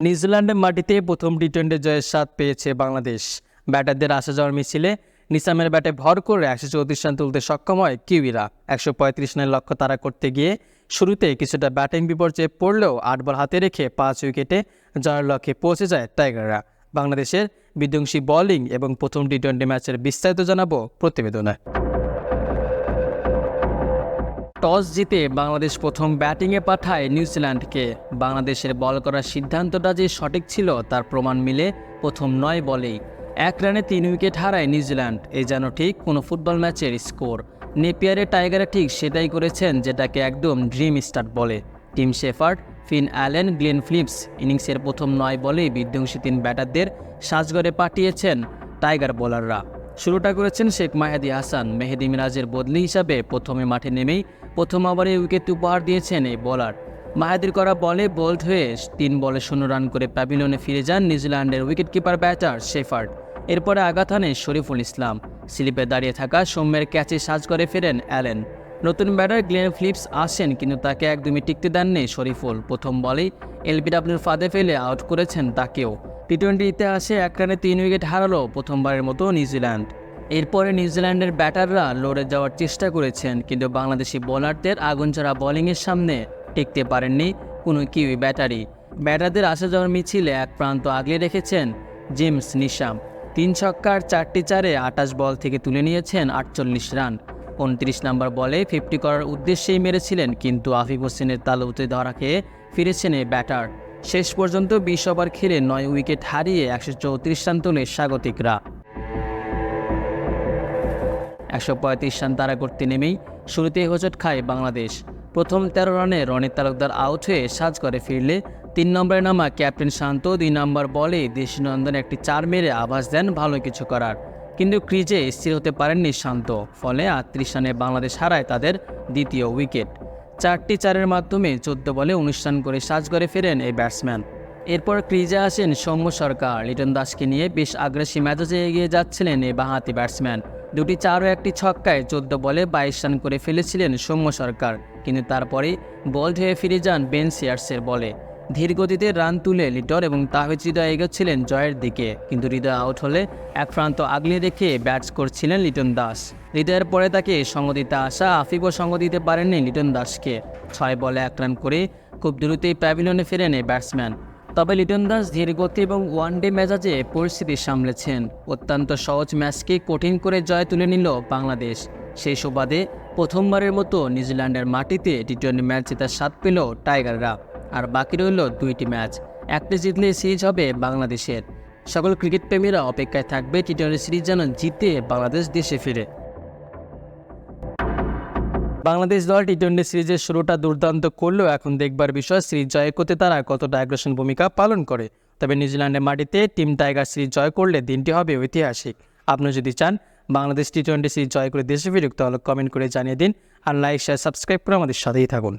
নিউজিল্যান্ডের মাটিতে প্রথম টি টোয়েন্টি জয়ের স্বাদ পেয়েছে বাংলাদেশ। ব্যাটারদের আসা যাওয়ার মিছিলে নিসামের ব্যাটে ভর করে একশো চৌত্রিশ রান তুলতে সক্ষম হয় কিউইরা। একশো পঁয়ত্রিশ রানের লক্ষ্য তারা করতে গিয়ে শুরুতে কিছুটা ব্যাটিং বিপর্যয়ে পড়লেও আট বল হাতে রেখে পাঁচ উইকেটে জয়ের লক্ষ্যে পৌঁছে যায় টাইগাররা। বাংলাদেশের বিধ্বংসী বোলিং এবং প্রথম টি টোয়েন্টি ম্যাচের বিস্তারিত জানাব প্রতিবেদনে। টস জিতে বাংলাদেশ প্রথম ব্যাটিংয়ে পাঠায় নিউজিল্যান্ডকে। বাংলাদেশের বল করার সিদ্ধান্তটা যে সঠিক ছিল, তার প্রমাণ মিলে প্রথম নয় বলেই। এক রানে তিন উইকেট হারায় নিউজিল্যান্ড এই যেন ঠিক কোনো ফুটবল ম্যাচের স্কোর। নেপিয়ারে টাইগারে ঠিক সেটাই করেছেন যেটাকে একদম ড্রিম স্টার্ট বলে। Tim Shepherd, Finn Allen, Glenn Phillips ইনিংসের প্রথম নয় বলেই বিধ্বংসী তিন ব্যাটারদের সাজগড়ে পাঠিয়েছেন টাইগার বোলাররা। শুরুটা করেছেন শেখ মাহেদি হাসান। মেহেদি মিরাজের বদলি হিসাবে প্রথমে মাঠে নেমেই প্রথম ওভারে উইকেট উপহার দিয়েছেন এই বোলার। মাহেদির করা বলে বোল্ড হয়ে তিন বলে শূন্য রান করে প্যাভিলিয়নে ফিরে যান নিউজিল্যান্ডের উইকেটকিপার ব্যাটার শেফার্ড। এরপরে আঘাত হানে শরীফুল ইসলাম। স্লিপে দাঁড়িয়ে থাকা সৌম্যের ক্যাচে সাজ করে ফেরেন অ্যালেন। নতুন ব্যাটার গ্লেন ফিলিপস আসেন, কিন্তু তাকে একদমই টিকতে দেননি শরীফুল। প্রথম বলেই এলবিডাব্লিউর ফাঁদে ফেলে আউট করেছেন তাকেও। টি টোয়েন্টি ইতিহাসে এক রানে তিন উইকেট হারালো প্রথমবারের মতো নিউজিল্যান্ড। এরপরে নিউজিল্যান্ডের ব্যাটাররা লড়ে যাওয়ার চেষ্টা করেছেন, কিন্তু বাংলাদেশি বোলারদের আগুনছাড়া বোলিংয়ের সামনে টিকতে পারেননি কোনো কিউই ব্যাটারি। ব্যাটারদের আসা যাওয়ার মিছিলে এক প্রান্ত আগলে রেখেছেন জেমস নিশাম। তিন ছক্কার চারটি চারে আটাশ বল থেকে তুলে নিয়েছেন আটচল্লিশ রান। উনত্রিশ নম্বর বলে ফিফটি করার উদ্দেশ্যেই মেরেছিলেন, কিন্তু আফিফ হোসেনের তালুতে ধরা খেয়ে ফিরেছেন এই ব্যাটার। শেষ পর্যন্ত বিশ ওভার খেলে নয় উইকেট হারিয়ে একশো চৌত্রিশ রান তোলে স্বাগতিকরা। একশো পঁয়ত্রিশ রান তারা করতে নেমেই শুরুতেই হোঁচট খায় বাংলাদেশ। প্রথম তেরো রানে রনিত তালুকদার আউট হয়ে সাজ করে ফিরলে তিন নম্বরে নামা ক্যাপ্টেন শান্ত দুই নম্বর বলে দেশনন্দন একটি চার মেরে আভাস দেন ভালো কিছু করার। কিন্তু ক্রিজে স্থির হতে পারেননি শান্ত, ফলে আটত্রিশ রানে বাংলাদেশ হারায় তাদের দ্বিতীয় উইকেট। চারটি চারের মাধ্যমে চোদ্দ বলে উনিশ রান করে সাজ করে ফেরেন এই ব্যাটসম্যান। এরপর ক্রিজে আসেন সৌম্য সরকার। লিটন দাসকে নিয়ে বেশ আগ্রাসী ম্যাচে এগিয়ে যাচ্ছিলেন এই বাঁহাতি ব্যাটসম্যান। দুটি চার ও একটি ছক্কায় চোদ্দ বলে বাইশ রান করে ফেলেছিলেন সৌম্য সরকার। কিন্তু তারপরে বল হয়ে ফিরে যান বেন সিয়ার্সের বলে। ধীর গতিতে রান তুলে লিটর এবং তাহিদ হৃদয় এগোচ্ছিলেন জয়ের দিকে। কিন্তু হৃদয় আউট হলে এক প্রান্ত আগলে রেখে ব্যাটস করছিলেন লিটন দাস। হৃদয়ের পরে তাকে সঙ্গ দিতে আসা আফিফও সঙ্গ দিতে পারেননি লিটন দাসকে। ছয় বলে এক রান করে খুব দ্রুতই প্যাভিলিয়নে ফেরেন এই ব্যাটসম্যান। তবে লিটন দাস ধীর গতি এবং ওয়ানডে মেজাজে পরিস্থিতি সামলেছেন। অত্যন্ত সহজ ম্যাচকে কঠিন করে জয় তুলে নিল বাংলাদেশ। সেই সুবাদে প্রথমবারের মতো নিউজিল্যান্ডের মাটিতে টি টোয়েন্টি ম্যাচ জেতার স্বাদ পেল টাইগাররা। আর বাকি রইল দুইটি ম্যাচ। একটা জিতলে সিরিজ হবে বাংলাদেশের। সকল ক্রিকেট প্রেমীরা অপেক্ষায় থাকবে টি টোয়েন্টি সিরিজ যেন জিতে বাংলাদেশ দেশে ফিরে। বাংলাদেশ দল টি টোয়েন্টি সিরিজের শুরুটা দুর্দান্ত করলেও এখন দেখবার বিষয়, সিরিজ জয় করতে তারা কতটা অ্যাগ্রেশন ভূমিকা পালন করে। তবে নিউজিল্যান্ডের মাটিতে টিম টাইগার সিরিজ জয় করলে দিনটি হবে ঐতিহাসিক। আপনি যদি চান বাংলাদেশ টি টোয়েন্টি সিরিজ জয় করে দেশে ফিরুক তাহলে কমেন্ট করে জানিয়ে দিন। আর লাইক শেয়ার সাবস্ক্রাইব করে আমাদের সাথেই থাকুন।